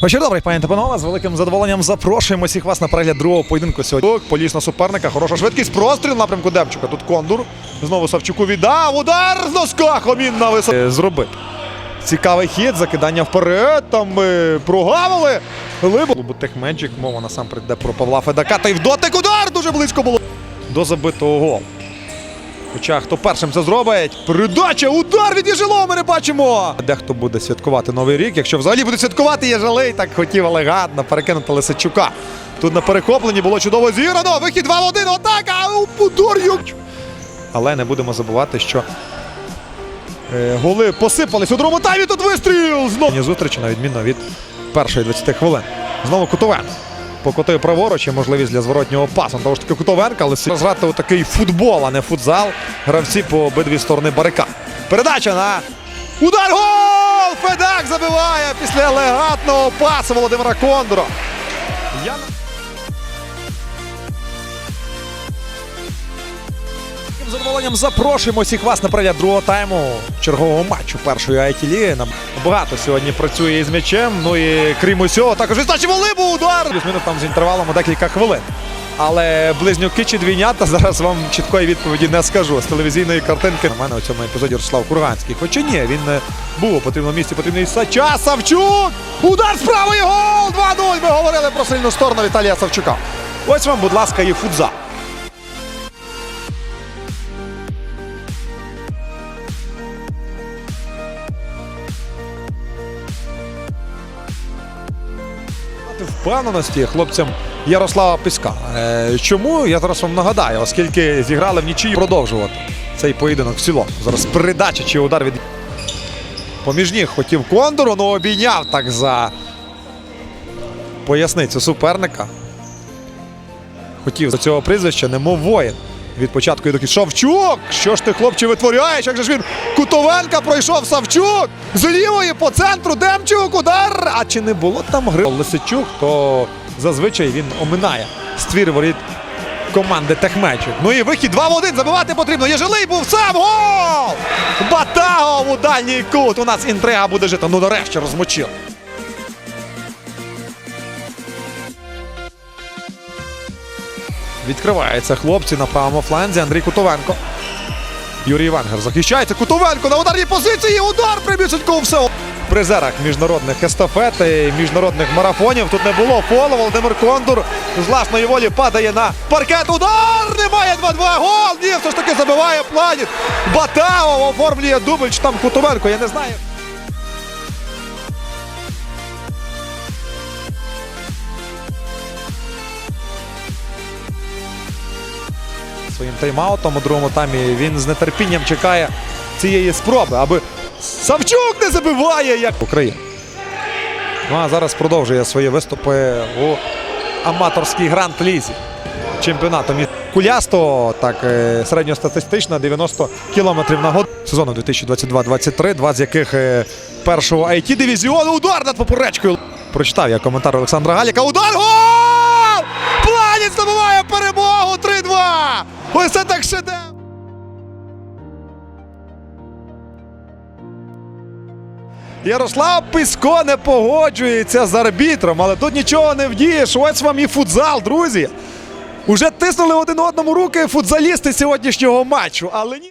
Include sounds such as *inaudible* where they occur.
Вечір добрий, пані та панове. З великим задоволенням запрошуємо всіх вас на перегляд другого поєдинку сьогодні. Поліс на суперника, хороша швидкість, простріл в напрямку Демчука. Тут Кондур. Знову Савчуку віддав. Удар з носка. Хомін на висоту. Е, Зробив. Цікавий хід, закидання вперед. Там ми прогавили. Либо Техменчик, мова насамперед йде про Павла Федака. Та й в дотик удар дуже близько було до забитого голу. Хоча хто першим це зробить? Передача, удар від Єжелова ми не бачимо. Дехто буде святкувати новий рік. Якщо взагалі буде святкувати Єжелей, так хотів елегантно перекинути Лисичука. Тут на перехопленні було чудово зіграно. Вихід 2 в 1, атака! Удар Але не будемо забувати, що е, голи посипались у другому таймі. Тут вистріл! Знову зустрічі, на відміну від першої 20 хвилин. Знову Кутовен. Покотує праворуч, і можливість для зворотнього пасу. Тому ж таки Кутовенка, але розграти у такий футбол, а не футзал. Гравці по обидві сторони барика. Передача на удар гол! Федак забиває після легатного пасу Володимира Кондора. Я... З задоволенням запрошуємо всіх вас на перегляд другого тайму чергового матчу першої it Нам багато сьогодні працює із м'ячем. Ну і крім усього, також відстачі волибу удар. Плюс-мінус там з інтервалом декілька хвилин. Але близнюки чи двійнята *laughs* зараз вам чіткої відповіді не скажу. З телевізійної картинки на мене у цьому епізоді Руслав Курганський. Хоча ні, він не був у потрібному місці, потрібний Сача Савчук! Удар з правої гол! 2-0! Ми говорили про сильну сторону Віталія Савчука. Ось вам, будь ласка, і футзал. Впевненості хлопцям Ярослава Піска. Е, Чому я зараз вам нагадаю, оскільки зіграли в нічию продовжувати цей поєдинок в цілому. Зараз передача чи удар від поміж ніг хотів Кондору, але обійняв так за поясницю суперника. Хотів за цього прізвища, немов воїн. Від початку і до кінця. Шавчук! Що ж ти, хлопче, витворяєш? Як же ж він Кутовенка пройшов Савчук! З лівої по центру Демчук, удар! А чи не було там гри? Лисичук, то зазвичай він оминає ствір воріт команди Техмечик. Ну і вихід 2 в 1 забивати потрібно. Єжилий був сам гол! Батагов у дальній кут. У нас інтрига буде жити. Ну нарешті розмочив. Відкриваються хлопці на правому фланзі. Андрій Кутовенко. Юрій Венгер захищається. Кутовенко на ударній позиції. Удар прибільшенько все. Призерах міжнародних естафет і міжнародних марафонів тут не було фолу. Володимир Кондур з власної волі падає на паркет. Удар! Немає 2-2. Гол! Ні, все ж таки забиває планіт. Батаов оформлює дубль. Чи там Кутовенко, я не знаю. Своїм тайм-аутом у другому таймі. Він з нетерпінням чекає цієї спроби, аби Савчук не забиває як Україна. Ну а зараз продовжує свої виступи у аматорській гранд-лізі чемпіонату Кулясто, так е, середньостатистично 90 кілометрів на годину. Сезону 2022-23, два з яких е, першого it дивізіону удар над поперечкою. Прочитав я коментар Олександра Галіка. Удар! Гол! Планіт здобуває перемогу 3-2! Ось це так шедевр! Ярослав Писько не погоджується з арбітром, але тут нічого не вдієш. Ось вам і футзал, друзі. Уже тиснули один одному руки футзалісти сьогоднішнього матчу, але ні.